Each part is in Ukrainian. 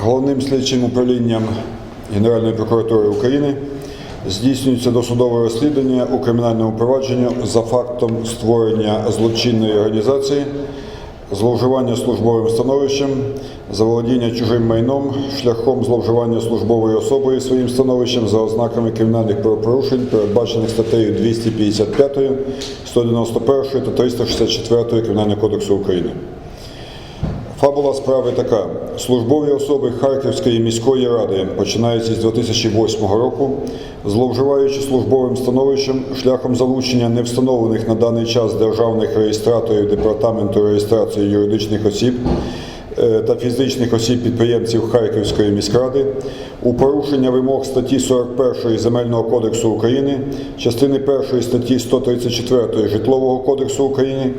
Головним слідчим управлінням Генеральної прокуратури України здійснюється досудове розслідування у кримінальному провадженні за фактом створення злочинної організації, зловживання службовим становищем, заволодіння чужим майном шляхом зловживання службовою особою своїм становищем за ознаками кримінальних правопорушень, передбачених статтею 255, 191 та 364 Кримінального кодексу України. Фабула справи така: службові особи Харківської міської ради, починаючи з 2008 року, зловживаючи службовим становищем шляхом залучення невстановлених на даний час державних реєстраторів департаменту реєстрації юридичних осіб е, та фізичних осіб підприємців Харківської міськради у порушення вимог статті 41 Земельного кодексу України, частини 1 статті 134 Житлового кодексу України,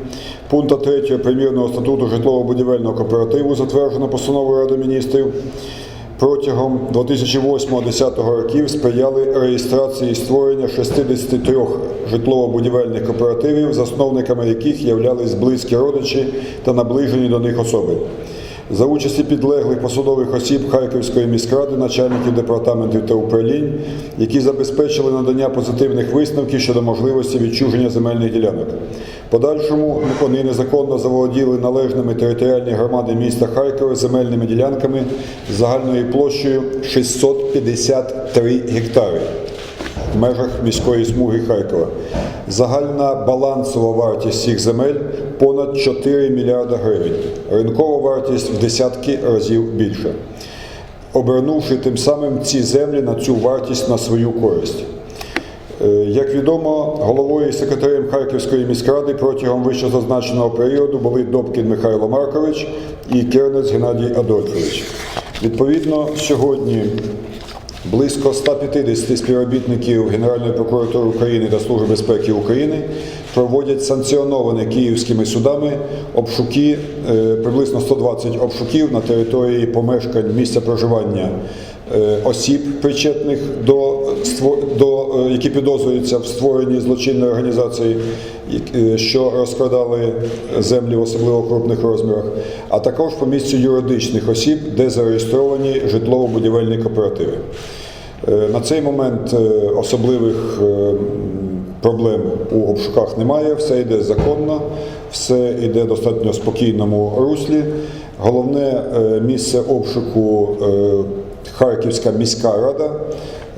пункта 3 примірного статуту житлово-будівельного кооперативу, затверджено постановою Ради міністрів. Протягом 2008-2010 років сприяли реєстрації створення 63 житлово-будівельних кооперативів, засновниками яких являлись близькі родичі та наближені до них особи. За участі підлеглих посадових осіб Харківської міськради, начальників департаментів та управлінь, які забезпечили надання позитивних висновків щодо можливості відчуження земельних ділянок. Подальшому вони незаконно заволоділи належними територіальні громади міста Харкова земельними ділянками загальною площею 653 гектари в межах міської смуги Харкова. Загальна балансова вартість цих земель понад 4 мільярда гривень. Ринкова вартість в десятки разів більша, обернувши тим самим ці землі на цю вартість на свою користь. Е, Як відомо, головою і секретарем Харківської міськради протягом вищезазначеного періоду були Добкін Михайло Маркович і Кернець Геннадій Адольфович. Відповідно, сьогодні близько 150 співробітників Генеральної прокуратури України та Служби безпеки України проводять санкціоновані київськими судами обшуки, е, приблизно 120 обшуків на території помешкань місця проживання е, осіб, причетних до, до е, які підозрюються в створенні злочинної організації, що розкрадали землі в особливо крупних розмірах, а також по місцю юридичних осіб, де зареєстровані житлово-будівельні кооперативи. Е, На цей момент е, особливих е, проблем у обшуках немає, все йде законно, все йде в достатньо спокійному руслі. Головне е, місце обшуку е, Харківська міська рада.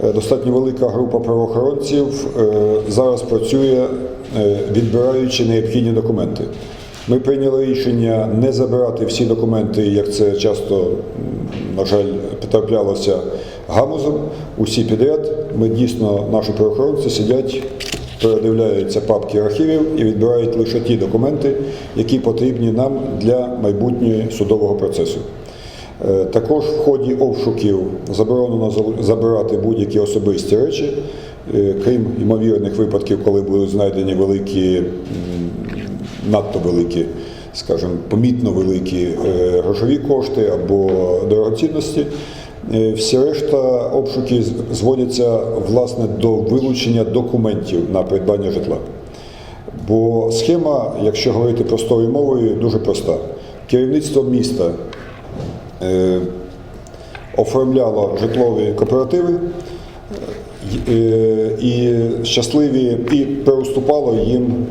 Е, Достатньо велика група правоохоронців е, зараз працює, е, відбираючи необхідні документи. Ми прийняли рішення не забирати всі документи, як це часто, на жаль, потраплялося гамузом, усі підряд. Ми дійсно, наші правоохоронці сидять, передивляються папки архівів і відбирають лише ті документи, які потрібні нам для майбутнього судового процесу. Е, Також в ході обшуків заборонено забирати будь-які особисті речі, е, крім ймовірних випадків, коли будуть знайдені великі, надто великі, скажімо, помітно великі е, грошові кошти або дорогоцінності. Е, Всі решта обшуки зводяться власне до вилучення документів на придбання житла. Бо схема, якщо говорити простою мовою, дуже проста. Керівництво міста е, оформляло житлові кооперативи е, і щасливі і переуступало їм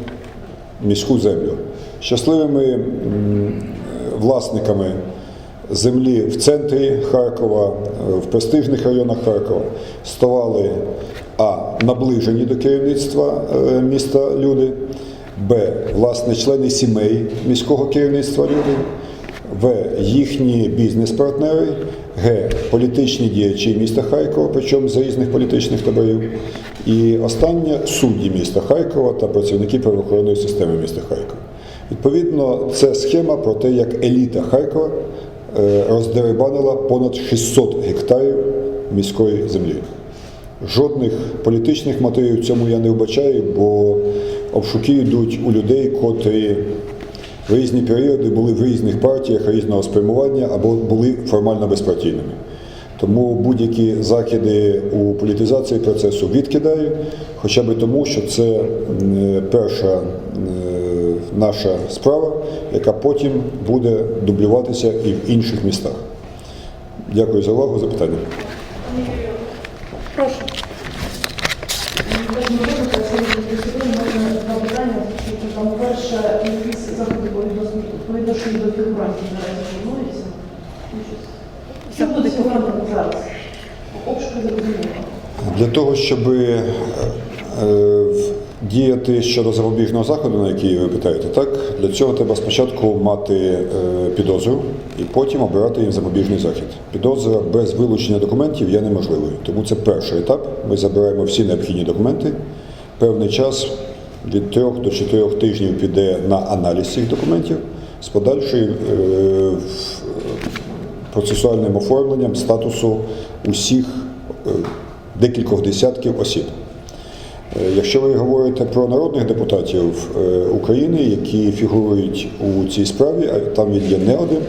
міську землю. Щасливими власниками землі в центрі Харкова, е, в престижних районах Харкова ставали а наближені до керівництва е, міста люди, б. власне члени сімей міського керівництва люди. В. Їхні бізнес-партнери, Г. Політичні діячі міста Харкова, причому з різних політичних таборів. І останнє судді міста Харкова та працівники правоохоронної системи міста Харкова. Відповідно, це схема про те, як еліта Харкова е, роздерибанила понад 600 гектарів міської землі. Жодних політичних мотивів в цьому я не вбачаю, бо обшуки йдуть у людей, котрі в різні періоди були в різних партіях різного спрямування або були формально безпартійними. Тому будь-які закиди у політизації процесу відкидаю, хоча б тому, що це перша наша справа, яка потім буде дублюватися і в інших містах. Дякую за увагу. Запитання. Прошу. Теж не можна працювати сьогодні, можна два питання, оскільки там перше якісь заходи по відношенню по відношенню до фігурантів наразі плануються. Ну, щось. Що буде з фігурантами зараз? Обшуки зрозуміло. Для того, щоб е, е, діяти щодо запобіжного заходу, на який ви питаєте, так для цього треба спочатку мати е, підозру і потім обирати їм запобіжний захід. Підозра без вилучення документів є неможливою. Тому це перший етап. Ми забираємо всі необхідні документи. Певний час від трьох до чотирьох тижнів піде на аналіз цих документів з подальшою процесуальним оформленням статусу усіх декількох десятків осіб. Е, Якщо ви говорите про народних депутатів е, України, які фігурують у цій справі, а там він є не один,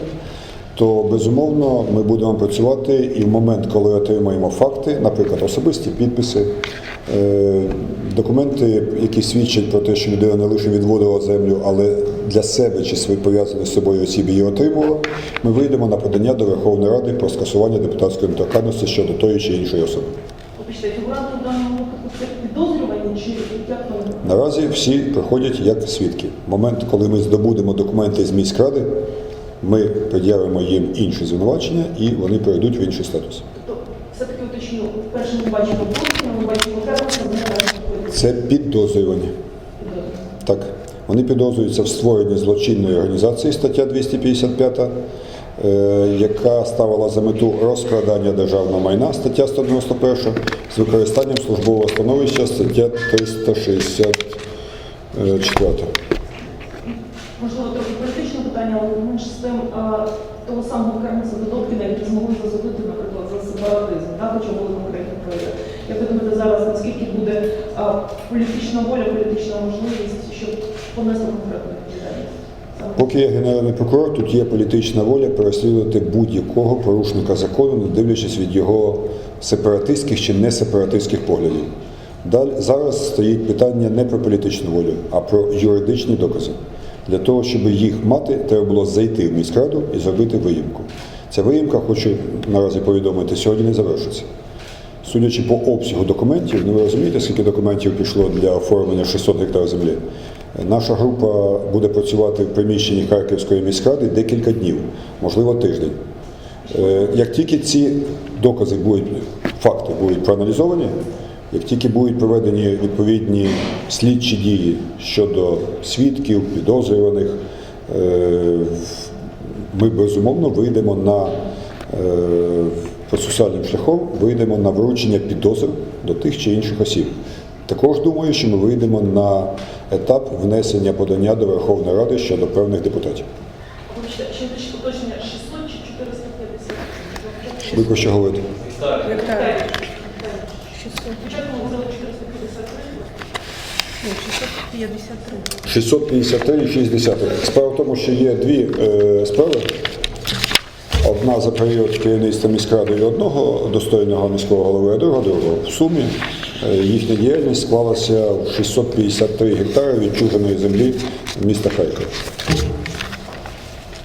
то безумовно ми будемо працювати і в момент, коли отримаємо факти, наприклад, особисті підписи, е, документи, які свідчать про те, що людина не лише відводила землю, але для себе чи свої пов'язані з собою осіб її отримувала, ми вийдемо на подання до Верховної Ради про скасування депутатської недоторканності щодо тої чи іншої особи. Вибачте, фігуранти в даному випадку чи як вони? Наразі всі проходять як свідки. В Момент, коли ми здобудемо документи з міськради, ми пред'явимо їм інші звинувачення і вони перейдуть в інший статус. Тобто, все-таки уточню, вперше ми бачимо Путіна, ми бачимо вони наразі виходять. Це підозрювані. Так, вони підозрюються в створенні злочинної організації, стаття 255, е, яка ставила за мету розкрадання державного майна, стаття 191, з використанням службового становища, стаття 364. Можливо, трохи політичне питання, але менш з тим того самого Кернеса до Добкіна, які змогли засудити, наприклад, за сепаратизм, так, хоча були конкретні прояви. Як ви думаєте зараз, наскільки буде політична воля, політична можливість, щоб відповідальність? Саме Поки я генеральний прокурор, тут є політична воля переслідувати будь-якого порушника закону, не дивлячись від його сепаратистських чи не сепаратистських поглядів. Далі зараз стоїть питання не про політичну волю, а про юридичні докази. Для того, щоб їх мати, треба було зайти в міськраду і зробити виїмку. Ця виїмка, хочу наразі повідомити, сьогодні не завершиться. Судячи по обсягу документів, ну ви розумієте, скільки документів пішло для оформлення 600 гектар землі. Наша група буде працювати в приміщенні Харківської міськради декілька днів, можливо, тиждень. Е, Як тільки ці докази будуть, факти будуть проаналізовані, як тільки будуть проведені відповідні слідчі дії щодо свідків, підозрюваних, е, ми безумовно вийдемо на е, процесуальним шляхом, вийдемо на вручення підозр до тих чи інших осіб. Також думаю, що ми вийдемо на етап внесення подання до Верховної Ради щодо певних депутатів. Ще більше уточнення 600 чи 450? Ви про що говорите? Віктор. 600. Спочатку ми говорили 453. Ні, 653. 653 і 60. Справа в тому, що є дві е, справи. Одна за період керівництва міськради одного достойного міського голови, а друга другого. В сумі їхня діяльність склалася в 653 гектари відчуженої землі міста Харкова.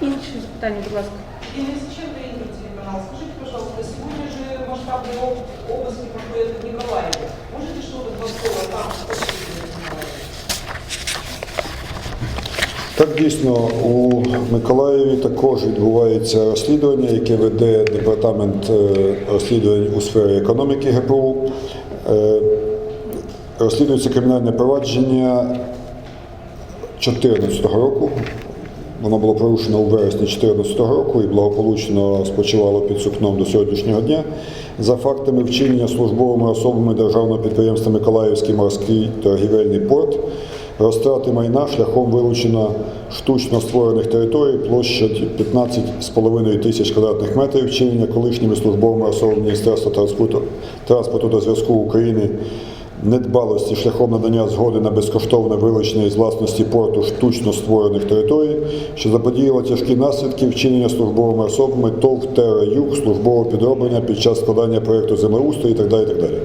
Інші запитання, будь ласка. Инна Исаченко, Игорь телеканал. Скажите, пожалуйста, сегодня же масштабные об- обыски проходят в Николаеве. Можете что-то два слова там? что происходит в Николаеве? Так дійсно у Миколаєві також відбувається розслідування, яке веде департамент е, розслідувань у сфері економіки ГПУ. Е, Розслідується кримінальне провадження 2014 року. Воно було порушено у вересні 2014 року і благополучно спочивало під сукном до сьогоднішнього дня за фактами вчинення службовими особами державного підприємства Миколаївський морський торгівельний порт, розтрати майна шляхом вилучення штучно створених територій площадь 15,5 тисяч квадратних метрів, вчинення колишніми службовими особами Міністерства транспорту, транспорту та зв'язку України недбалості шляхом надання згоди на безкоштовне вилучення із власності порту штучно створених територій, що заподіяло тяжкі наслідки вчинення службовими особами ТОВ «Терра Юг, службового підроблення під час складання проєкту землеустрою і так далі. і так далі.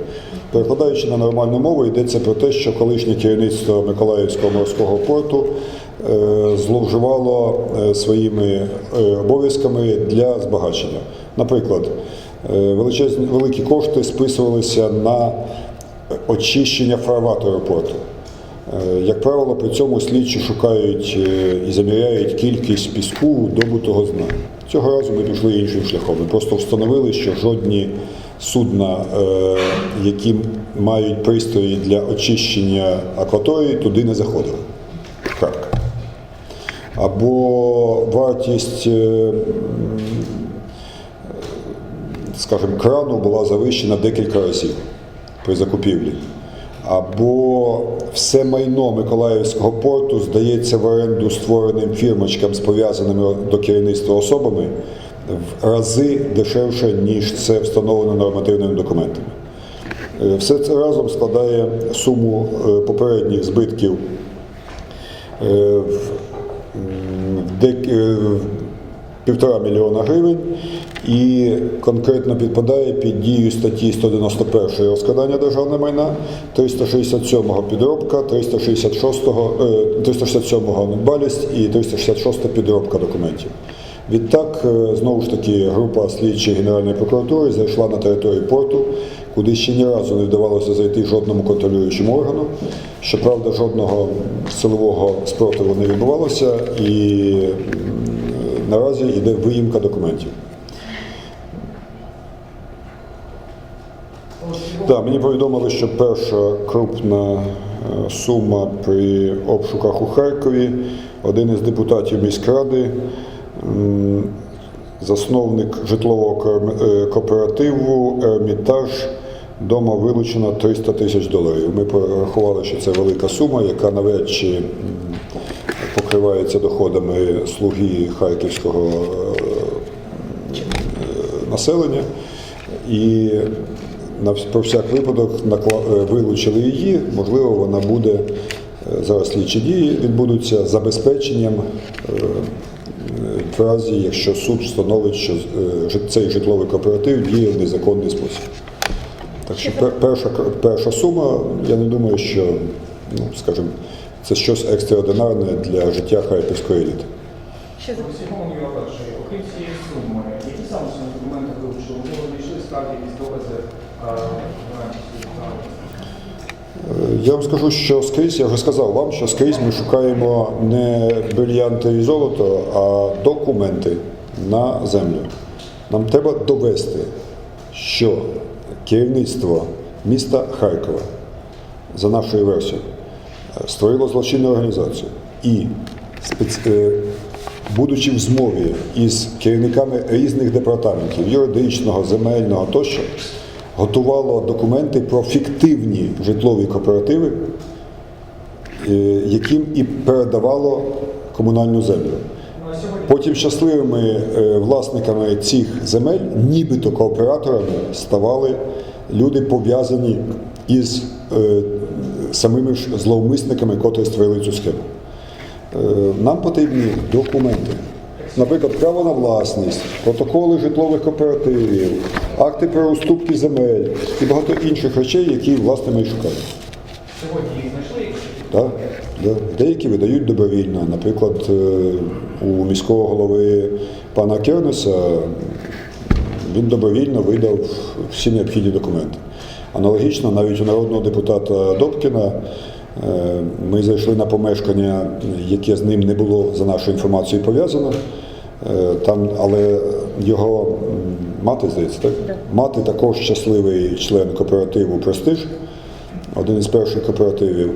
Перекладаючи на нормальну мову, йдеться про те, що колишнє керівництво Миколаївського морського порту е, зловживало е, своїми е, обов'язками для збагачення. Наприклад, величезні великі кошти списувалися на очищення фарватеру порту. Е, Як правило, при цьому слідчі шукають і заміряють кількість піску добутого з дна. Цього разу ми пішли іншим шляхом. Ми просто встановили, що жодні судна, е, які мають пристрої для очищення акваторії, туди не заходили. Крапка. Або вартість, е, скажімо, крану була завищена декілька разів при закупівлі. Або все майно Миколаївського порту здається в оренду створеним фірмочкам з пов'язаними до керівництва особами в рази дешевше, ніж це встановлено нормативними документами. Е, Все це разом складає суму е, попередніх збитків е, в півтора мільйона гривень і конкретно підпадає під дію статті 191 розкрадання державного майна, 367 підробка, 366, е, 367 недбалість і 366 підробка документів. Відтак, е, знову ж таки, група слідчих Генеральної прокуратури зайшла на територію порту, куди ще ні разу не вдавалося зайти жодному контролюючому органу. Щоправда, жодного силового спротиву не відбувалося, і наразі йде виїмка документів. Так, мені повідомили, що перша крупна е, сума при обшуках у Харкові. Один із депутатів міськради, засновник житлового е, кооперативу Ермітаж. Дома вилучено 300 тисяч доларів. Ми порахували, що це велика сума, яка навряд чи покривається доходами слуги харківського е, населення. І про всяк випадок е, вилучили її. Можливо, вона буде е, зараз слідчі дії відбудуться забезпеченням е, е, в разі, якщо суд встановить, що е, цей житловий кооператив діє в незаконний спосіб. Так що перша, кр- перша сума, я не думаю, що, ну, скажімо, це щось екстраординарне для життя харківської еліти. Ще Роман Юра. Окрім цієї суми, які саме документи вилучили? Можливо, знайшли скарги, якісь докази е, гарантії справи? Е, Я вам скажу, що скрізь, я вже сказав вам, що скрізь ми шукаємо не брильянти і золото, а документи на землю. Нам треба довести, що керівництво міста Харкова, за нашою версією, е, створило злочинну організацію і, е, будучи в змові із керівниками різних департаментів юридичного, земельного тощо, готувало документи про фіктивні житлові кооперативи, е, яким і передавало комунальну землю. Потім щасливими е, власниками цих земель, нібито кооператорами, ставали люди пов'язані із е, самими ж зловмисниками, котрі створили цю схему. Нам потрібні документи. Наприклад, право на власність, протоколи житлових кооперативів, акти про уступки земель і багато інших речей, які власне ми шукаємо. сьогодні їх знайшли? Так. Деякі видають добровільно. Наприклад, е, у міського голови пана Кернеса він добровільно видав всі необхідні документи. Аналогічно, навіть у народного депутата Добкіна е, ми зайшли на помешкання, яке з ним не було за нашою інформацією пов'язано. Е, Там, але його мати, здається, так? Да. Мати також щасливий член кооперативу Престиж один із перших кооперативів.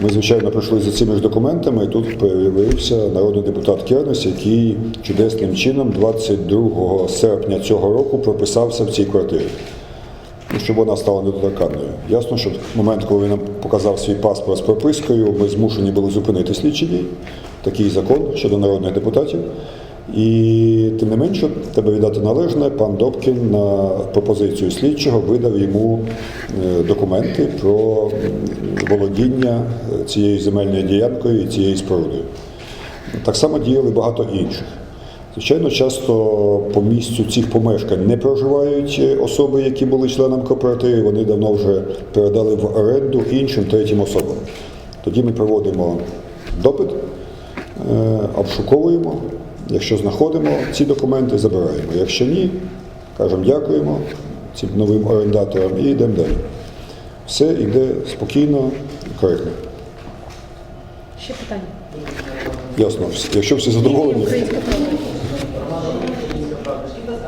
Ми, звичайно, прийшли за цими ж документами, і тут появився народний депутат Кернес, який чудесним чином 22 серпня цього року прописався в цій квартирі, ну, щоб вона стала недоторканною. Ясно, що в момент, коли він нам показав свій паспорт з пропискою, ми змушені були зупинити слідчі дії. Такий закон щодо народних депутатів. І тим не менше, треба віддати належне, пан Добкін на пропозицію слідчого видав йому е, документи про володіння е, цією земельною ділянкою і цією спорудою. Так само діяли багато інших. Звичайно, часто по місцю цих помешкань не проживають е, особи, які були членами кооперативу, вони давно вже передали в оренду іншим третім особам. Тоді ми проводимо допит, обшуковуємо. Якщо знаходимо ці документи, забираємо. Якщо ні, кажемо дякуємо цим новим орендаторам і йдемо далі. Все йде спокійно і коректно. Ще питання. Ясно. Якщо всі задоволені. Українська правда.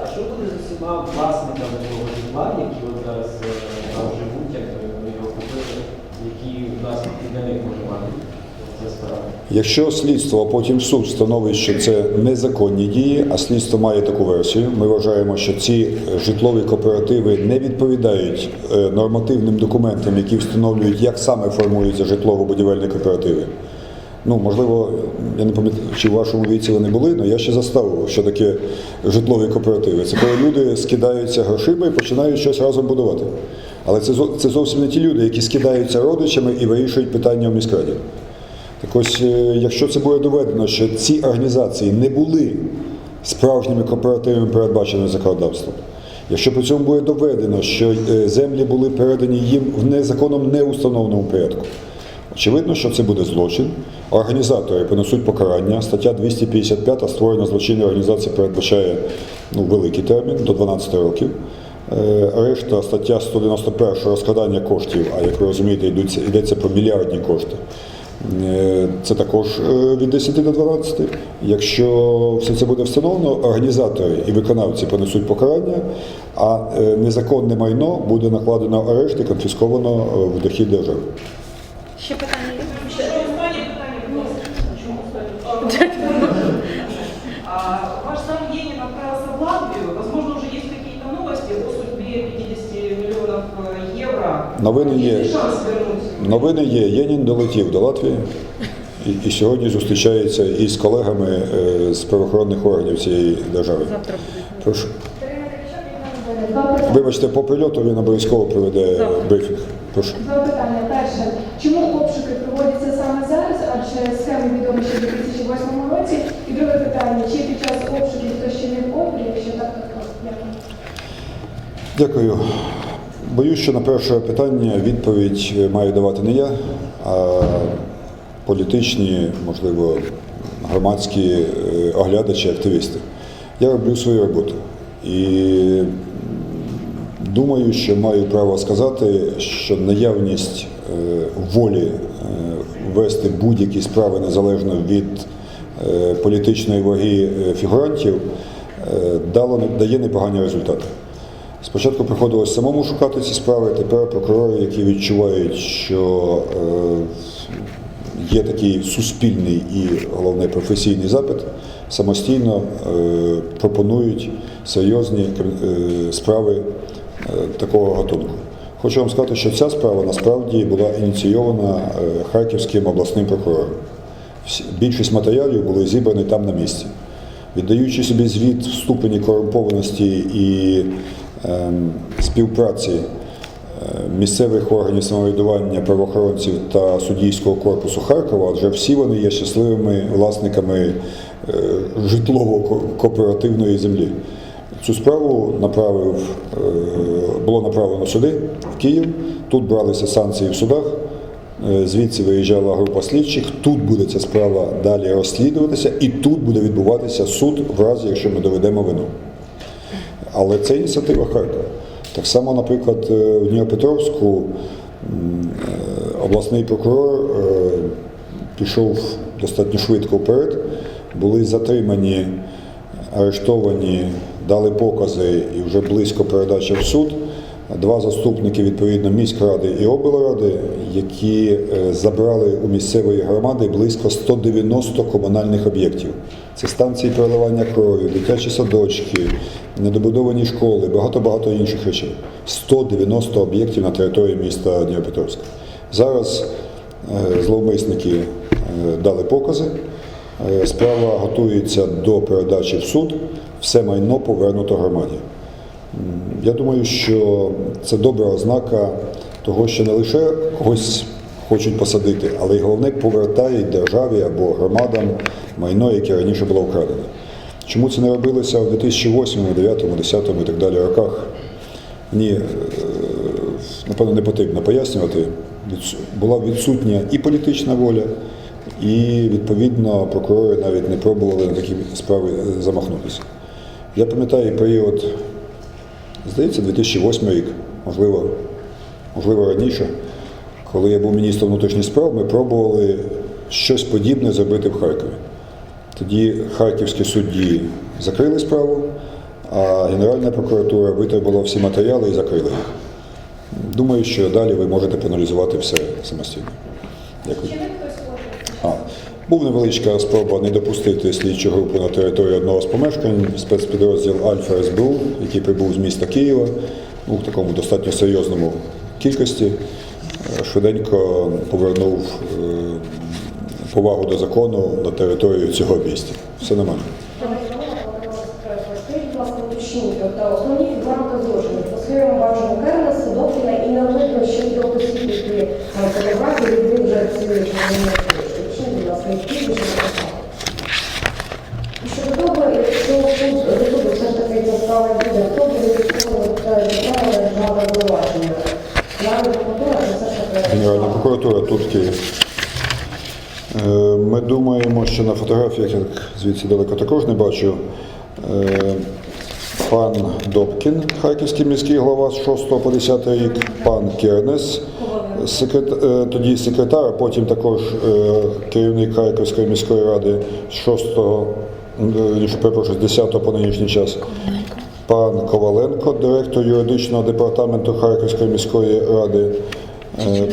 А що буде з усіма власниками того житла, які от зараз е, там живуть, як вони його купили, які власники для них може мати ця справа? Якщо слідство, а потім суд встановить, що це незаконні дії, а слідство має таку версію, ми вважаємо, що ці житлові кооперативи не відповідають е, нормативним документам, які встановлюють, як саме формуються житлово-будівельні кооперативи. Ну, можливо, я не пам'ятаю, чи в вашому віці вони були, але я ще застав, що таке житлові кооперативи. Це коли люди скидаються грошима і починають щось разом будувати. Але це, це зовсім не ті люди, які скидаються родичами і вирішують питання в міськраді. Так ось, е, якщо це буде доведено, що ці організації не були справжніми кооперативами, передбаченими законодавством, якщо при цьому буде доведено, що е, землі були передані їм в незаконном неустановленому порядку, очевидно, що це буде злочин. Організатори понесуть покарання. Стаття 255 створення злочинної організації передбачає ну, великий термін до 12 років. Е, Решта стаття 191 розкрадання коштів, а як ви розумієте, йдеться про мільярдні кошти. Е, Це також е, від 10 до 12. Якщо все це буде встановлено, організатори і виконавці понесуть покарання, а е, незаконне майно буде накладено арешт і конфісковано в дохід держави. Ще питання є? Ще останнє питання, будь ласка. А, Ваш сам Ленин отправился в Латвию. Возможно, уже есть какие-то новости о судьбе 50 миллионов э, евро. Новини є. Новини є. Єнін долетів до Латвії і, і сьогодні зустрічається із колегами е, з правоохоронних органів цієї держави. Прошу. Вибачте, по прильоту він обов'язково проведе брифінг. Прошу. Два питання. Перше, чому обшуки проводяться саме зараз, адже схеми відомі ще в 2008 році? І друге питання, чи під час обшуків хтось чинив опір, якщо так, то хто? Дякую. Боюсь, що на перше питання відповідь маю давати не я, а політичні, можливо, громадські е, оглядачі, активісти. Я роблю свою роботу. І думаю, що маю право сказати, що наявність е, волі е, вести будь-які справи незалежно від е, політичної ваги е, фігурантів е, дало дає непогані результати. Спочатку приходилось самому шукати ці справи, тепер прокурори, які відчувають, що е, є такий суспільний і головне професійний запит, самостійно е, пропонують серйозні е, справи такого гатунку. Хочу вам сказати, що ця справа насправді була ініційована Харківським обласним прокурором. Більшість матеріалів були зібрані там на місці. Віддаючи собі звіт в ступені корумпованості і співпраці е, місцевих органів самоврядування, правоохоронців та суддійського корпусу Харкова, адже всі вони є щасливими власниками е, житлово-кооперативної землі. Цю справу направив, е, було направлено сюди, в Київ. Тут бралися санкції в судах. Звідси виїжджала група слідчих. Тут буде ця справа далі розслідуватися, і тут буде відбуватися суд в разі, якщо ми доведемо вину. Але це ініціатива Харкова. Так само, наприклад, е, в Дніпропетровську е, обласний прокурор е, пішов достатньо швидко вперед, були затримані, арештовані, дали покази і вже близько передача в суд. Два заступники відповідно міськради і облради, які е, забрали у місцевої громади близько 190 комунальних об'єктів. Це станції переливання крові, дитячі садочки, недобудовані школи, багато-багато інших речей. 190 об'єктів на території міста Дніпропетровська. Зараз е, зловмисники е, дали покази. Справа готується до передачі в суд. Все майно повернуто громаді. Я думаю, що це добра ознака того, що не лише когось хочуть посадити, але й головне повертають державі або громадам майно, яке раніше було вкрадене. Чому це не робилося в 2008, 2009, 2010 і так далі роках? Мені, е, напевно, не потрібно пояснювати. Була відсутня і політична воля, і відповідно прокурори навіть не пробували на такі справи е, замахнутися. Я пам'ятаю період Здається, 2008 рік, можливо, можливо раніше, коли я був міністром внутрішніх справ, ми пробували щось подібне зробити в Харкові. Тоді харківські судді закрили справу, а Генеральна прокуратура витребувала всі матеріали і закрила їх. Думаю, що далі ви можете проаналізувати все самостійно. Дякую. Чи не хтось хоче? А, був невеличка спроба не допустити слідчу групу на територію одного з помешкань, спецпідрозділ Альфа СБУ, який прибув з міста Києва, в такому достатньо серйозному кількості, е, швиденько повернув е, повагу до закону на територію цього міста. Все нормально. Скажіть, будь ласка, уточніть, тобто основні фігуранти злочину Києві. Е, Ми думаємо, що на фотографіях, як звідси далеко також не бачу, е, пан Добкін, харківський міський голова з 6 по 10 рік, пан Кернес, секрет, е, тоді секретар, а потім також керівник Харківської міської ради з 6, е, перепрошую, з 10 по нинішній час. Пан Коваленко, директор юридичного департаменту Харківської міської ради, Е,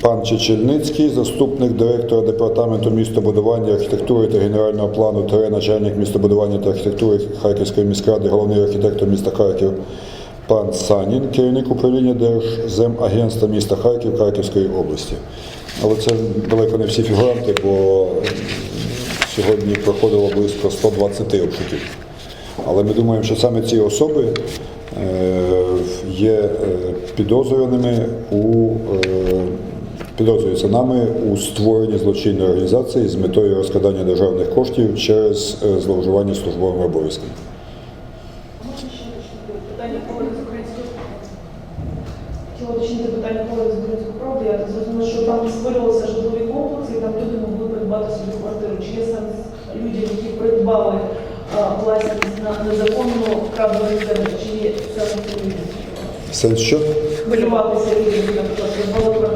Пан Чечельницький, заступник директора департаменту містобудування, архітектури та генерального плану, та начальник містобудування та архітектури Харківської міськради, головний архітектор міста Харків. Пан Санін, керівник управління Держземагентства міста Харків Харківської області. Але це далеко не всі фігуранти, бо сьогодні проходило близько 120 обшуків. Але ми думаємо, що саме ці особи е, є е, підозрюваними у е, підозрюються нами у створенні злочинної організації з метою розкрадання державних коштів через е, зловживання службовими обов'язками. Можна ще уточнити питання колеги з української Хотіла уточнити питання колеги з української правди. Я так зрозуміла, що там створювалися житлові комплекси, і там люди могли придбати собі квартиру. Чи є сенс людям, які придбали а, власність на незаконно вкраденої землі, чи є сенс людям? Сенс що? Житловому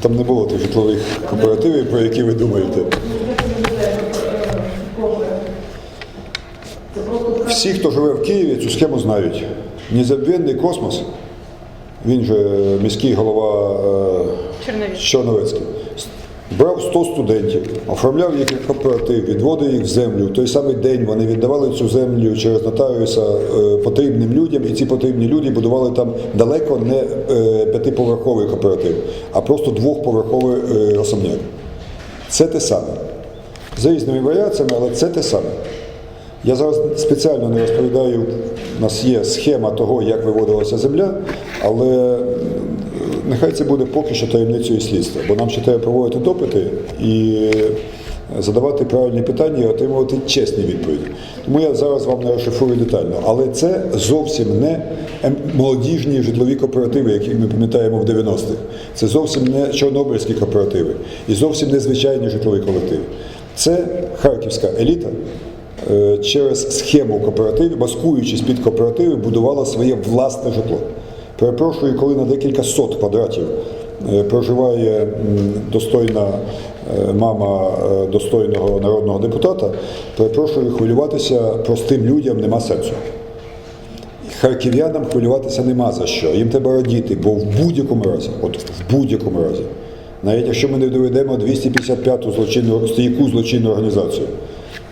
Там не було тих житлових кооперативів, про які ви думаєте. Знаю, е, Всі, хто живе в Києві, цю схему знають. Незабвенний космос, він же міський голова е, Чорновецький, брав 100 студентів, оформляв їх як кооператив, відводив їх в землю. В той самий день вони віддавали цю землю через нотаріуса е, потрібним людям, і ці потрібні люди будували там далеко не е, п'ятиповерховий кооператив, а просто двохповерховий е, особняк. Це те саме. За різними варіаціями, але це те саме. Я зараз спеціально не розповідаю, у нас є схема того, як виводилася земля, але нехай це буде поки що таємницею слідства, бо нам ще треба проводити допити і задавати правильні питання і отримувати чесні відповіді. Тому я зараз вам не розшифрую детально. Але це зовсім не ем- молодіжні житлові кооперативи, які ми пам'ятаємо в 90-х. Це зовсім не чорнобильські кооперативи і зовсім не звичайні житлові колективи. Це харківська еліта е, через схему кооперативів, маскуючись під кооперативи, будувала своє власне житло. Перепрошую, коли на декілька сот квадратів е, проживає достойна е, мама е, достойного народного депутата, перепрошую, хвилюватися простим людям нема сенсу. Харків'янам хвилюватися нема за що. Їм треба радіти, бо в будь-якому разі, от в будь-якому разі, навіть якщо ми не доведемо 255-ту злочинну стійку злочинну організацію,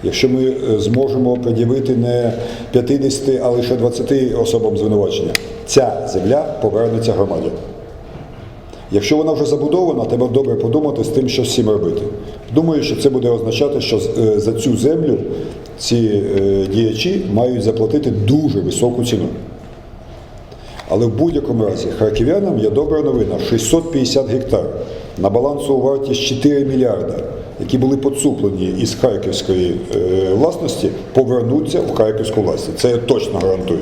якщо ми зможемо пред'явити не 50, а лише 20 особам звинувачення, ця земля повернеться громаді. Якщо вона вже забудована, треба добре подумати з тим, що з цим робити. Думаю, що це буде означати, що е, за цю землю ці е, діячі мають заплатити дуже високу ціну. Але в будь-якому разі харків'янам є добра новина: 650 гектар на балансову вартість 4 мільярда, які були поцуплені із харківської е, власності, повернуться в харківську власність. Це я точно гарантую.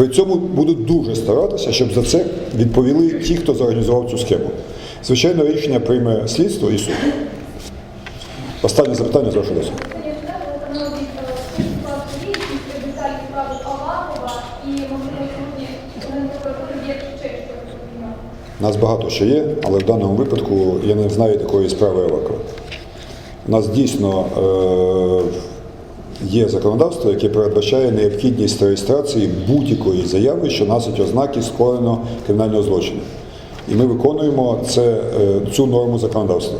При цьому будуть дуже старатися, щоб за це відповіли ті, хто зорганізував цю схему. Звичайно, рішення прийме слідство і суд. Останнє запитання, є ще щось. Нас багато що є, але в даному випадку я не знаю такої справи Авакова. У нас дійсно е, є законодавство, яке передбачає необхідність реєстрації будь-якої заяви, що носить ознаки скоєного кримінального злочину. І ми виконуємо це, е, цю норму законодавства.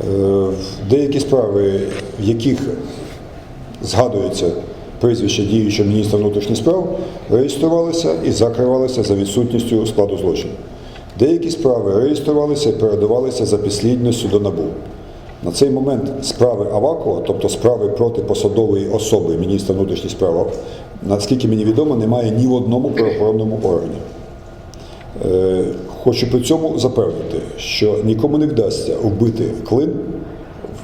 Е, Деякі справи, в яких згадується прізвище діючого міністра внутрішніх справ, реєструвалися і закривалися за відсутністю складу злочину. Деякі справи реєструвалися і передавалися за підслідністю до НАБУ. На цей момент справи Авакова, тобто справи проти посадової особи міністра внутрішніх справ, наскільки мені відомо, немає ні в одному правоохоронному органі. Е, Хочу при цьому запевнити, що нікому не вдасться вбити клин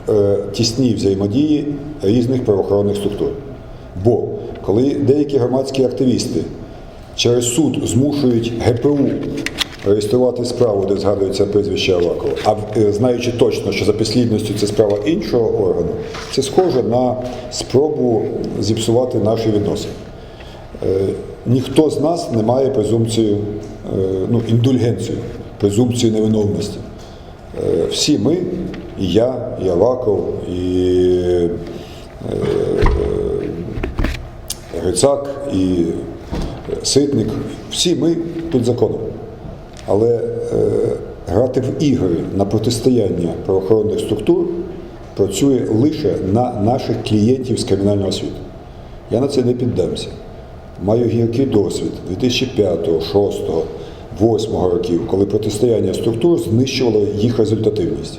в е, тісній взаємодії різних правоохоронних структур. Бо коли деякі громадські активісти через суд змушують ГПУ реєструвати справу, де згадується прізвище Авакова, а е, знаючи точно, що за підслідністю це справа іншого органу, це схоже на спробу зіпсувати наші відносини. Е, Ніхто з нас не має презумпцію, е, ну, індульгенцію, презумпцію невиновності. Всі ми, і я, і Аваков, і Грицак, і Ситник, всі ми під законом. Але е, грати в ігри на протистояння правоохоронних структур працює лише на наших клієнтів з кримінального світу. Я на це не піддамся. Маю гіркий досвід 2005, 2006, 2008 років, коли протистояння структур знищувало їх результативність.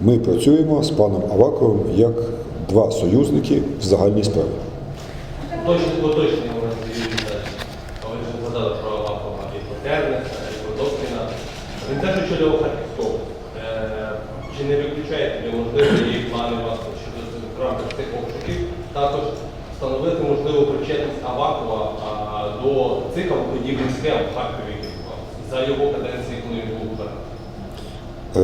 Ми працюємо з паном Аваковим як два союзники в загальній справі. Точно поточний момент дивіться. Ви вже згадали про Авакова і про Кернеса, і про Добкіна. Він теж очолював Харківську. Е, Чи не виключаєте ви можливо її плани у вас щодо в рамках цих обшуків? Також встановити можливо причетність Авакова до цих подібних схем в Харкові за його каденції, коли він був уже.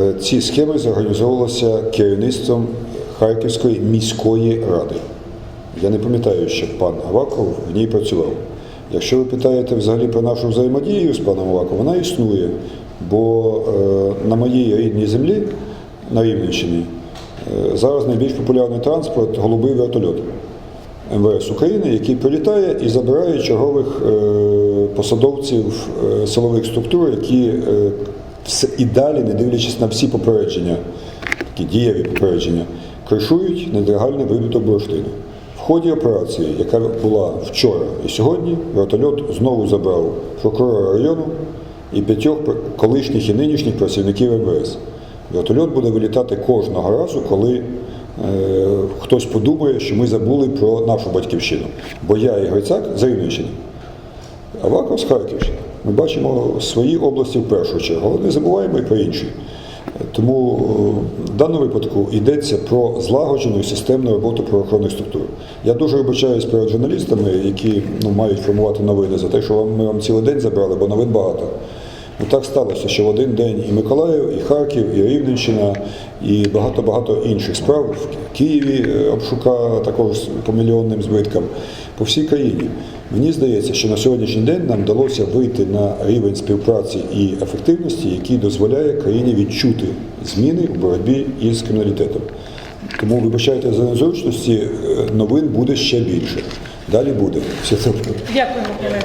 Е, Ці схеми зорганізовувалися керівництвом Харківської міської ради. Я не пам'ятаю, щоб пан Аваков в ній працював. Якщо ви питаєте взагалі про нашу взаємодію з паном Аваковим, вона існує. Бо е, на моїй рідній землі, на Рівненщині, е, зараз найбільш популярний транспорт голубий вертольот МВС України, який прилітає і забирає чергових е, посадовців е, силових структур, які е, все і далі, не дивлячись на всі попередження, такі дієві попередження, кришують нелегальний видобуток бурштину. В ході операції, яка була вчора і сьогодні, вертольот знову забрав прокурора району і п'ятьох колишніх і нинішніх працівників МВС. Вертольот буде вилітати кожного разу, коли хтось подумає, що ми забули про нашу батьківщину. Бо я і Грицак з Рівненщини. Аваков з Харківщини. Ми бачимо свої області в першу чергу, але не забуваємо і про інші. Тому е, в даному випадку йдеться про злагоджену і системну роботу правоохоронних структур. Я дуже вибачаюсь перед журналістами, які ну, мають формувати новини за те, що ми вам цілий день забрали, бо новин багато. Ну так сталося, що в один день і Миколаїв, і Харків, і Рівненщина, і багато-багато інших справ в Києві е, обшука також по мільйонним збиткам по всій країні. Мені здається, що на сьогоднішній день нам вдалося вийти на рівень співпраці і ефективності, який дозволяє країні відчути зміни в боротьбі із криміналітетом. Тому вибачайте за незручності, е, новин буде ще більше. Далі буде. Все добре. Дякуємо, колеги.